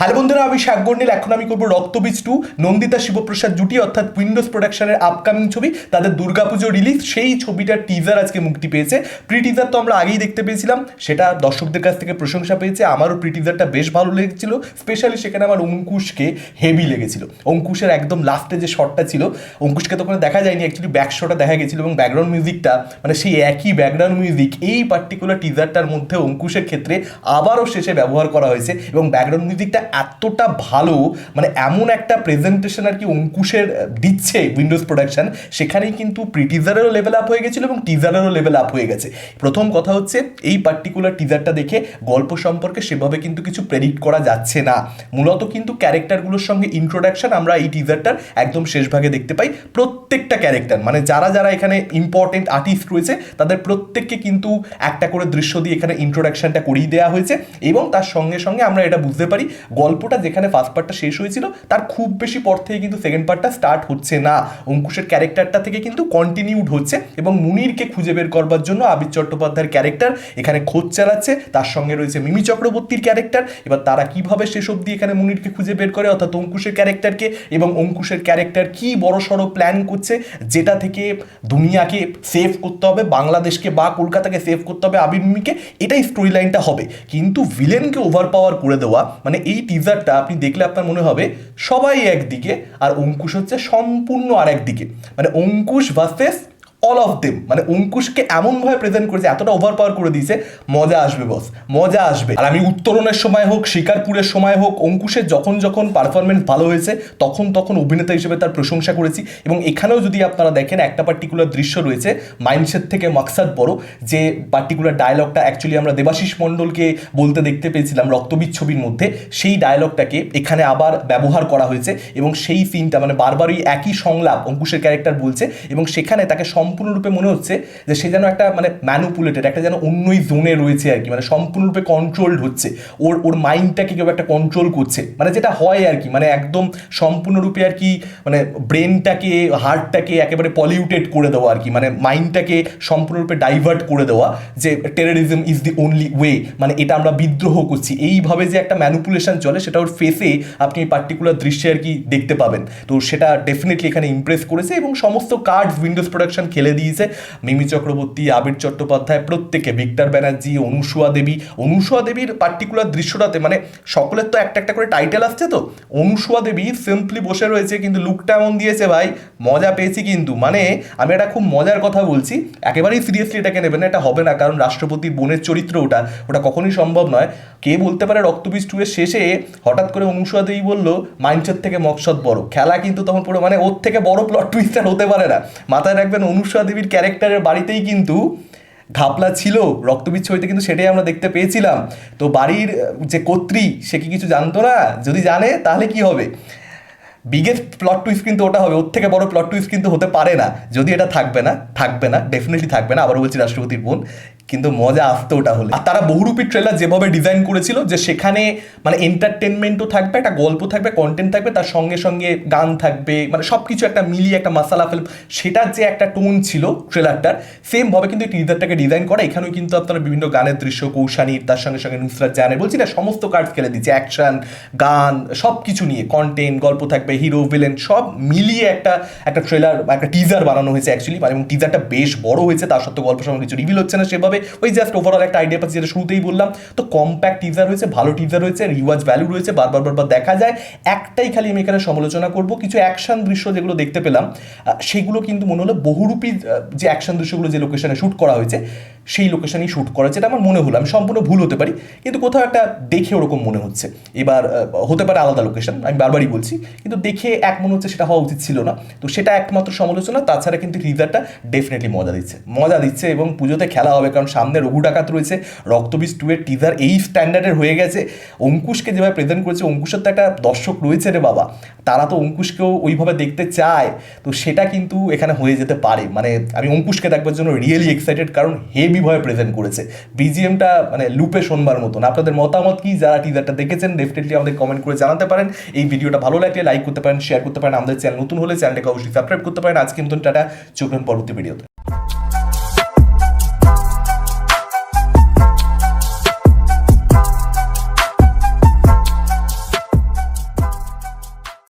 Hello বন্ধুরা, আমি শাকগর্নিল এখন আমি করব রক্তবীজ টু, নন্দিতা শিবপ্রসাদ জুটি, অর্থাৎ উইন্ডোজ প্রোডাকশনের আপকামিং ছবি, তাদের দুর্গাপুজো রিলিজ সেই ছবিটার টিজার আজকে মুক্তি পেয়েছে। প্রি টিজার তো আমরা আগেই দেখতে পেয়েছিলাম, সেটা দর্শকদের কাছ থেকে প্রশংসা পেয়েছে, আমারও প্রি টিজারটা বেশ ভালো লেগেছিল স্পেশালি সেখানে আমার অঙ্কুশকে হেভি লেগেছিল। অঙ্কুশের একদম লাস্টে যে শটটা ছিল, অঙ্কুশকে তো ওখানে দেখা যায়নি অ্যাকচুয়ালি ব্যাক শটটা দেখা গেছিল এবং ব্যাকগ্রাউন্ড মিউজিকটা মানে সেই একই ব্যাকগ্রাউন্ড মিউজিক এই পার্টিকুলার টিজারটার মধ্যে অঙ্কুশের ক্ষেত্রে আবারও শেষে ব্যবহার করা হয়েছে এবং ব্যাকগ্রাউন্ড মিউজিকটা এতটা ভালো মানে এমন একটা প্রেজেন্টেশন আর কি অঙ্কুশের দিচ্ছে উইন্ডোজ প্রোডাকশন সেখানেই কিন্তু প্রি টিজারেরও লেভেল আপ হয়ে গেছিল এবং টিজারেরও লেভেল আপ হয়ে গেছে। প্রথম কথা হচ্ছে, এই পার্টিকুলার টিজারটা দেখে গল্প সম্পর্কে সেভাবে কিন্তু কিছু প্রেডিক্ট করা যাচ্ছে না। মূলত কিন্তু ক্যারেক্টারগুলোর সঙ্গে ইন্ট্রোডাকশন আমরা এই টিজারটার একদম শেষ ভাগে দেখতে পাই। প্রত্যেকটা ক্যারেক্টার মানে যারা যারা এখানে ইম্পর্টেন্ট আর্টিস্ট রয়েছে, তাদের প্রত্যেককে কিন্তু একটা করে দৃশ্য দিয়ে এখানে ইন্ট্রোডাকশনটা করিয়ে দেওয়া হয়েছে এবং তার সঙ্গে সঙ্গে আমরা এটা বুঝতে পারি গল্পটা যেখানে ফার্স্ট পার্টটা শেষ হয়েছিল, তার খুব বেশি পর থেকে কিন্তু সেকেন্ড পার্টটা স্টার্ট হচ্ছে না। অঙ্কুশের ক্যারেক্টারটা থেকে কিন্তু কন্টিনিউড হচ্ছে এবং মুনিরকে খুঁজে বের করবার জন্য আবির চট্টোপাধ্যায়ের ক্যারেক্টার এখানে খোঁজ চালাচ্ছে। তার সঙ্গে রয়েছে মিমি চক্রবর্তীর ক্যারেক্টার এবার তারা কীভাবে শেষ অবধি এখানে মুনিরকে খুঁজে বের করে, অর্থাৎ অঙ্কুশের ক্যারেক্টারকে এবং অঙ্কুশের ক্যারেক্টার কি বড় সড়ো প্ল্যান করছে, যেটা থেকে দুনিয়াকে সেভ করতে হবে, বাংলাদেশকে বা কলকাতাকে সেভ করতে হবে আবির মিমিকে, এটাই স্টোরি লাইনটা হবে। কিন্তু ভিলেনকে ওভার পাওয়ার করে দেওয়া মানে এই টিজারটা আপনি দেখলে আপনার মনে হবে সবাই একদিকে, আর অঙ্কুশ হচ্ছে সম্পূর্ণ আর একদিকে মানে Ankush versus all of them মানে অঙ্কুশকে এমনভাবে প্রেজেন্ট করেছে, এতটা ওভার পাওয়ার করে দিয়েছে, মজা আসবে বস মজা আসবে। আর আমি উত্তরণের সময় হোক, শিকারপুরের সময় হোক, অঙ্কুশের যখন যখন পারফরমেন্স ভালো হয়েছে, তখন তখন অভিনেতা হিসেবে তার প্রশংসা করেছি। এবং এখানেও যদি আপনারা দেখেন, একটা পার্টিকুলার দৃশ্য রয়েছে মাইন্ডসেট থেকে মাকসাদ বড়, যে পার্টিকুলার ডায়লগটা অ্যাকচুয়ালি আমরা দেবাশিস মণ্ডলকে বলতে দেখতে পেয়েছিলাম রক্তবীজ ছবির মধ্যে। সেই ডায়লগটাকে এখানে আবার ব্যবহার করা হয়েছে এবং সেই সিনটা মানে বারবারই একই সংলাপ অঙ্কুশের ক্যারেক্টার বলছে এবং সেখানে তাকে সম্পূর্ণরূপে মনে হচ্ছে যে সে যেন একটা মানে ম্যানুপুলেটেড একটা যেন অন্যই জোনে রয়েছে আর কি। মানে সম্পূর্ণরূপে কন্ট্রোলড হচ্ছে। ওর ওর মাইন্ডটাকে কেউ একটা কন্ট্রোল করছে। মানে যেটা হয় আর কি মানে একদম সম্পূর্ণরূপে আর কি মানে ব্রেনটাকে হার্টটাকে একেবারে পলিউটেড করে দেওয়া আর কি। মানে মাইন্ডটাকে সম্পূর্ণরূপে ডাইভার্ট করে দেওয়া যে terrorism is the only way মানে এটা আমরা বিদ্রোহ করছি। এইভাবে যে একটা ম্যানুপুলেশন চলে, সেটা ওর ফেসে আপনি এই পার্টিকুলার দৃশ্যে আর কি দেখতে পাবেন। তো সেটা ডেফিনেটলি এখানে ইমপ্রেস করেছে এবং সমস্ত কার্ড উইন্ডোজ প্রোডাকশন খেলে দিয়েছে। মিমি চক্রবর্তী, আবির চট্টোপাধ্যায়, প্রত্যেকে, ভিক্টর ব্যানার্জি অনুসুয়া দেবী। অনুসুয়া দেবীর পার্টিকুলার দৃশ্যটাতে মানে সকলের তো একটা একটা করে টাইটেল আসছে তো? অনুসুয়া দেবী সিম্পলি বসে রয়েছে, কিন্তু লুকটা এমন দিয়েছে, ভাই, মজা পেয়েছি কিন্তু। মানে আমি একটা খুব মজার কথা বলছি, একেবারেই সিরিয়াসলি এটাকে নেবেন এটা হবে না, কারণ রাষ্ট্রপতির বোনের চরিত্র ওটা ওটা কখনোই সম্ভব নয়। কে বলতে পারে রক্তবীজ টু এর শেষে হঠাৎ করে অনুসুয়া দেবী বলল, মাইন্ডসেট থেকে মকসদ বড়। খেলা কিন্তু তখন পুরো মানে ওর থেকে বড় প্লট টুইস্টার হতে পারে না। মাথায় রাখবেন অনুসুয়া দেবীর ক্যারেক্টারের বাড়িতেই কিন্তু ঘাপলা ছিল রক্তবীজ ছবিতে কিন্তু সেটাই আমরা দেখতে পেয়েছিলাম। তো বাড়ির, যে কর্ত্রী, সে কি কিছু জানতো না? যদি জানে, তাহলে কি হবে? বিগেস্ট প্লট টুইস্ট কিন্তু ওটা হবে, ওর থেকে বড় প্লট টুইস্ট কিন্তু হতে পারে না। যদি এটা থাকবে না থাকবে না ডেফিনেটলি থাকবে না, আবারও বলছি রাষ্ট্রপতির বোন। কিন্তু মজা আসতো ওটা হলে। আর তারা বহুরূপী ট্রেলার যেভাবে ডিজাইন করেছিল, যে সেখানে মানে এন্টারটেনমেন্টও থাকবে, একটা গল্প থাকবে কন্টেন্ট থাকবে, তার সঙ্গে সঙ্গে গান থাকবে মানে সব কিছু একটা মিলিয়ে একটা মাসালা ফিল্ম সেটার যে একটা টোন ছিল ট্রেলারটার সেমভাবে কিন্তু টিজারটাকে ডিজাইন করা। এখানেও কিন্তু আপনারা বিভিন্ন গানের দৃশ্য কৌশানীর তার সঙ্গে সঙ্গে নুসরাত জাহানের বলছি না, সমস্ত কার্ড খেলে দিচ্ছে। অ্যাকশন গান সব কিছু নিয়ে কন্টেন্ট গল্প থাকবে হিরো ভিলেন সব মিলিয়ে একটা একটা ট্রেলার একটা টিজার বানানো হয়েছে অ্যাকচুয়ালি এবং টিজারটা বেশ বড় হয়েছে, তার সত্ত্বেও গল্প সময় কিছু রিভিল হচ্ছে না সেভাবে। ওই জাস্ট ওভারঅল একটা আইডিয়া পাচ্ছি যেটা শুরুতেই বললাম। তো কম্প্যাক্ট টিজার হয়েছে ভালো টিজার হয়েছে রিওয়াজ ভ্যালু রয়েছে, বারবার বারবার দেখা যায়। একটাই খালি আমি এখানে সমালোচনা করব, কিছু অ্যাকশন দৃশ্য যেগুলো দেখতে পেলাম সেগুলো কিন্তু মনে হলো বহুরূপী যে অ্যাকশন দৃশ্যগুলো যে লোকেশনে শ্যুট করা হয়েছে, সেই লোকেশনেই শ্যুট করা, যেটা আমার মনে হলো। আমি সম্পূর্ণ ভুল হতে পারি, কিন্তু কোথাও একটা দেখে ওরকম মনে হচ্ছে। এবার হতে পারে আলাদা লোকেশন আমি বারবারই বলছি, কিন্তু দেখে এক মনে হচ্ছে সেটা হওয়া উচিত ছিল না। তো সেটা একমাত্র সমালোচনা, তাছাড়া কিন্তু টিজারটা ডেফিনেটলি মজা দিচ্ছে। মজা দিচ্ছে এবং পুজোতে খেলা হবে, কারণ সামনে রঘু ডাকাত রয়েছে। রক্তবীজ টু এর টিজার এই স্ট্যান্ডার্ডের হয়ে গেছে। অঙ্কুশকে যেভাবে প্রেজেন্ট করেছে, অঙ্কুশের তো একটা দর্শক রয়েছে রে বাবা। তারা তো অঙ্কুশকেও ওইভাবে দেখতে চায়। তো সেটা কিন্তু এখানে হয়ে যেতে পারে। মানে আমি অঙ্কুশকে দেখবার জন্য রিয়েলি এক্সাইটেড কারণ হেভিভাবে প্রেজেন্ট করেছে। বিজিএমটা মানে লুপে শোনবার মতন। আপনাদের মতামত কি? যারা টিজারটা দেখেছেন ডেফিনেটলি আমাদের কমেন্ট করে জানাতে পারেন। এই ভিডিওটা ভালো লাগলে লাইক করতে পারেন শেয়ার করতে পারেন। আমাদের চ্যানেল নতুন হলে চ্যানেলটাকে অবশ্যই সাবস্ক্রাইব করতে পারেন। আজকে নতুন টাটা। চোখ পরবর্তী ভিডিওতে